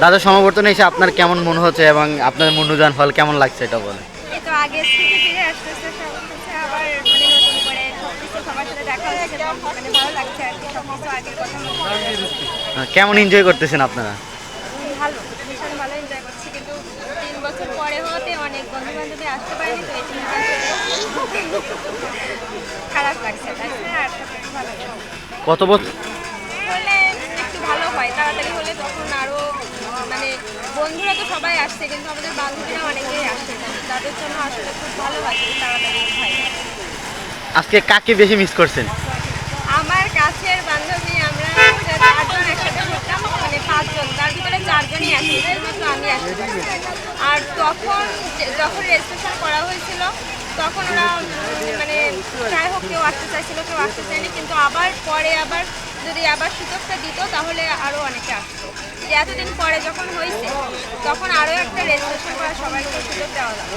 দাদার সমাবর্তনে এসে আপনার কেমন মনে হচ্ছে এবং আপনার মনুজান হল কেমন লাগছে এটা বলে মানে মানে মনে। কেমন এনজয় করতেছেন আপনারা? কত ভালো বন্ধুরা তো সবাই আসছে কিন্তু আমাদের বান্ধবীরা অনেকেই আসছে তাদের জন্য আসলে খুব ভালো লাগে তাড়াতাড়ি আজকে কাকে বেশি মিস করছেন? আমার কাছের বান্ধবী আমরা চারজন একসাথে ঘুরতাম মানে পাঁচজন তার ভিতরে চারজনই আসি শুধুমাত্র আমি আসি। আর তখন যখন রেজিস্ট্রেশন করা হয়েছিল তখন ওরা মানে যাই হোক কেউ আসতে চাইছিল কেউ আসতে চায়নি কিন্তু আবার পরে আবার যদি আবার সুযোগটা দিত, তাহলে আরও অনেকে আসতো। যে এতদিন পরে যখন হয়েছে তখন আরও একটা রেজিস্ট্রেশন করা সবাইকে সুযোগ দেওয়া যাবে